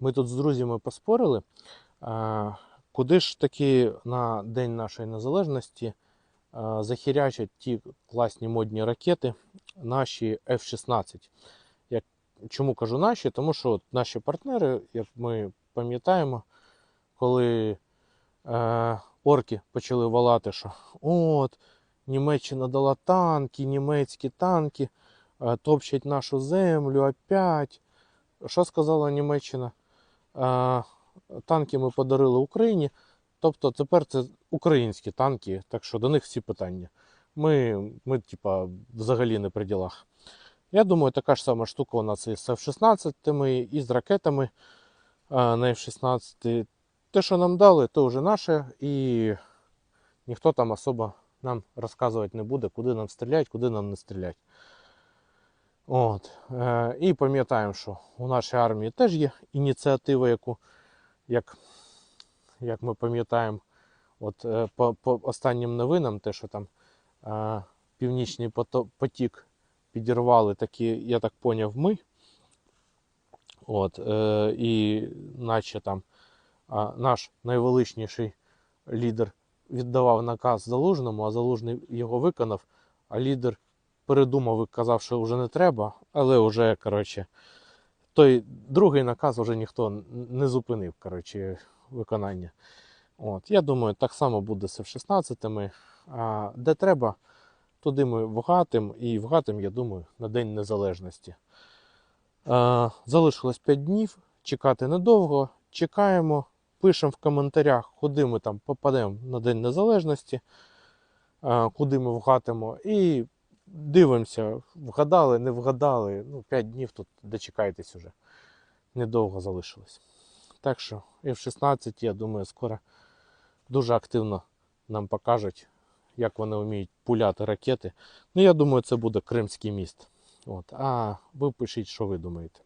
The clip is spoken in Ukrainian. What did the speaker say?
Ми тут з друзями поспорили, куди ж таки на День нашої незалежності захірячать ті класні модні ракети, наші F-16. Як, чому кажу наші? Тому що от наші партнери, як ми пам'ятаємо, коли е, орки почали волати, що от Німеччина дала танки, німецькі танки, е, топчать нашу землю опять. Що сказала Німеччина? Е, танки ми подарили Україні. Тобто тепер це українські танки, так що до них всі питання. Ми, ми типа, взагалі не при ділах. Я думаю, така ж сама штука у нас і з F-16 і з ракетами е, на F-16. Те, що нам дали, то вже наше, і ніхто там особо нам розказувати не буде, куди нам стрілять, куди нам не стрілять. От. Е, і пам'ятаємо, що у нашій армії теж є ініціатива, яку, як, як ми пам'ятаємо, от, е, по, по останнім новинам, те, що там е, Північний потік підірвали, такі, я так поняв, ми. От, е, і наче там а, наш найвеличніший лідер віддавав наказ Залужному, а Залужний його виконав, а лідер передумав і казав, що вже не треба, але вже, коротше, той другий наказ вже ніхто не зупинив, коротше, виконання. От, я думаю, так само буде з F-16. А де треба, туди ми вгатим, і вгатим, я думаю, на День Незалежності. Е, залишилось 5 днів, чекати недовго. Чекаємо, пишемо в коментарях, куди ми там попадемо на День Незалежності, е, куди ми вгатимо. І дивимося, вгадали, не вгадали. Ну, 5 днів тут дочекайтесь уже. Недовго залишилось. Так що F-16, я думаю, скоро дуже активно нам покажуть, як вони вміють пуляти ракети. Ну, я думаю, це буде Кримський міст. От. А ви пишіть, що ви думаєте.